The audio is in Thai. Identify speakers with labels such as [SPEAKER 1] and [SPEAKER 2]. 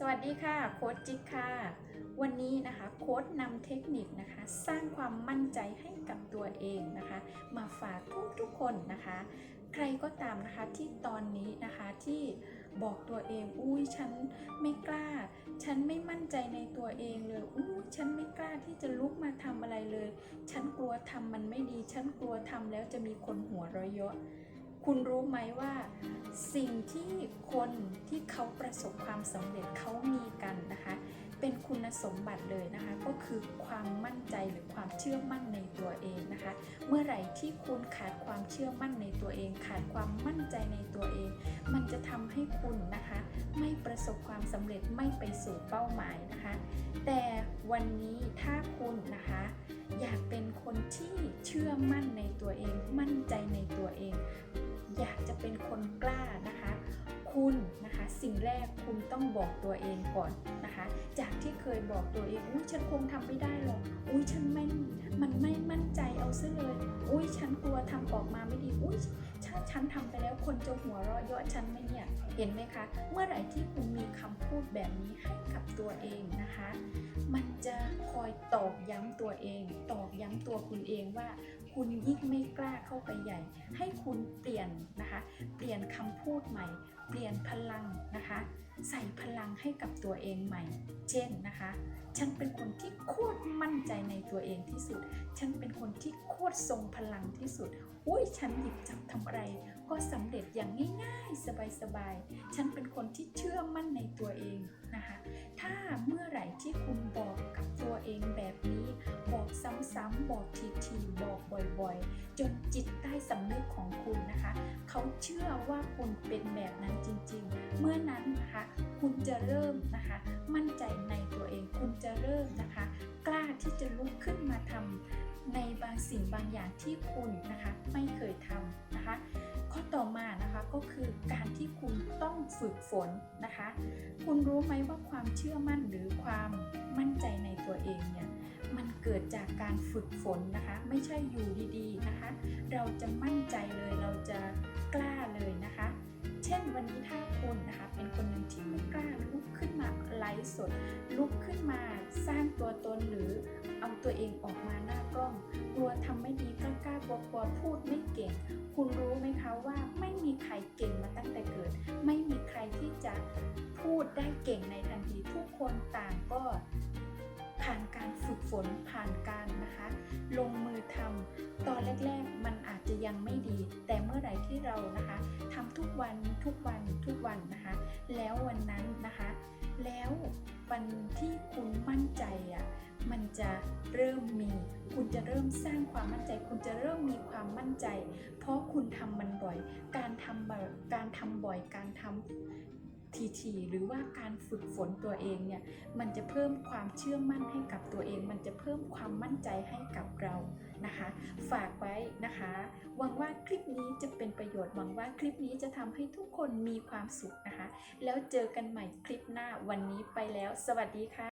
[SPEAKER 1] สวัสดีค่ะโค้ชจิ๊กค่ะ วันนี้นะคะโค้ชนำเทคนิคนะคะ สร้างความมั่นใจให้กับตัวเองนะคะ มาฝากทุกทุกคนนะคะ ใครก็ตามนะคะที่ตอนนี้นะคะที่บอกตัวเองอุ้ยฉันไม่กล้า ฉันไม่มั่นใจในตัวเองเลยอุ้ยฉันไม่กล้าที่จะลุกมาทำอะไรเลย ฉันกลัวทำมันไม่ดี ฉันกลัวทำแล้วจะมีคนหัวเราะเยาะ คุณรู้ไหมว่า สิ่งที่คนที่เขาประสบความสำเร็จเขามีกันนะคะ เป็นคุณสมบัติเลยนะคะ ก็คือความมั่นใจหรือความเชื่อมั่นในตัวเองนะคะ เมื่อไหร่ที่คุณขาดความเชื่อมั่นในตัวเอง ขาดความมั่นใจในตัวเอง มันจะทำให้คุณนะคะ ไม่ประสบความสำเร็จไม่ไปสู่เป้าหมายนะคะ แต่วันนี้ถ้าคุณนะคะอยากเป็นคนที่เชื่อมั่นในตัวเอง มั่นใจในตัวเอง อยากจะเป็นคนกล้านะคะ คุณนะคะสิ่งแรกคุณต้องบอกตัวเองก่อนนะคะ จากที่เคยบอกตัวเองอุ้ยฉันคงทำไม่ได้หรอกอุ้ยฉันไม่มันไม่มั่นใจเอาซะเลย อุ้ยฉันกลัวทำออกมาไม่ดีอุ้ยถ้าฉันทำไปแล้วคนจะหัวเราะเยาะฉันไม่ เห็นไหมคะ เมื่อไหร่ที่คุณมีคำพูดแบบนี้ให้กับตัวเองนะคะ มันจะคอยตอกย้ำตัวเอง ตอกย้ำตัวคุณเองว่า คุณยิ่งไม่กล้าเข้าไปใหญ่ ให้คุณเปลี่ยนนะคะ ยนคำพูดใหม่ เปลี่ยนพลังนะคะ ใส่พลังให้กับตัวเองใหม่ เช่นนะคะ ฉันเป็นคนที่โคตรมั่นใจในตัวเองที่สุด ฉันเป็นคนที่โคตรทรงพลังที่สุด อุ้ยฉันหยิบจับทำอะไร ก็สำเร็จอย่างง่ายๆสบายๆ ฉันเป็นคนที่เชื่อมั่นในตัวเองนะคะ ถ้าเมื่อไหร่ที่คุณบอกกับตัวเองแบบนี้ ซ้ำๆบอกทีๆบอกบ่อยๆ จนจิตใต้สำนึกของคุณนะคะ เขาเชื่อว่าคุณเป็นแบบนั้นจริงๆ เมื่อนั้นนะคะคุณจะเริ่มนะคะ มั่นใจในตัวเองคุณจะเริ่มนะคะ กล้าที่จะลุกขึ้นมาทำในบางสิ่งบางอย่างที่คุณนะคะไม่เคยทำนะคะข้อต่อมานะคะก็คือการที่คุณต้องฝึกฝนนะคะ คุณรู้ไหมว่าความเชื่อมั่นหรือความมั่นใจในตัวเองเนี่ย เกิดจากการฝึกฝนนะคะ ไม่ใช่อยู่ดีๆนะคะ เราจะมั่นใจเลยเราจะกล้าเลยนะคะ เช่นวันนี้ถ้าคุณนะคะเป็นคนหนึ่งที่ไม่กล้าลุกขึ้นมาไลฟ์สด ลุกขึ้นมาสร้างตัวตนหรือเอาตัวเองออกมาหน้ากล้องกลัวทำไม่ดีกล้ากล้ากลัวกลัวพูดไม่เก่ง คุณรู้ไหมคะว่าไม่มีใครเก่งมาตั้งแต่เกิด ไม่มีใครที่จะพูดได้เก่งในทันทีทุกคนต่างก็ผ่านการฝ นผ่านการนะคะ ลงมือทำตอนแรก ๆ มันอาจจะยังไม่ดี แต่เมื่อไหร่ที่เรานะคะทำทุกวันทุกวันทุกวันนะคะ แล้ววันนั้นนะคะ แล้ววันที่คุณมั่นใจอะมันจะเริ่มมี คุณจะเริ่มสร้างความมั่นใจ คุณจะเริ่มมีความมั่นใจ เพราะคุณทำมันบ่อย การทำบบการทำบ่อย การทำ ทีๆหรือว่าการฝึกฝนตัวเองเนี่ยมันจะเพิ่มความเชื่อมั่นให้กับตัวเอง มันจะเพิ่มความมั่นใจให้กับเรานะคะ ฝากไว้นะคะหวังว่าคลิปนี้จะเป็นประโยชน์หวังว่าคลิปนี้จะทำให้ทุกคนมีความสุขนะคะ แล้วเจอกันใหม่คลิปหน้าวันนี้ไปแล้ว สวัสดีค่ะ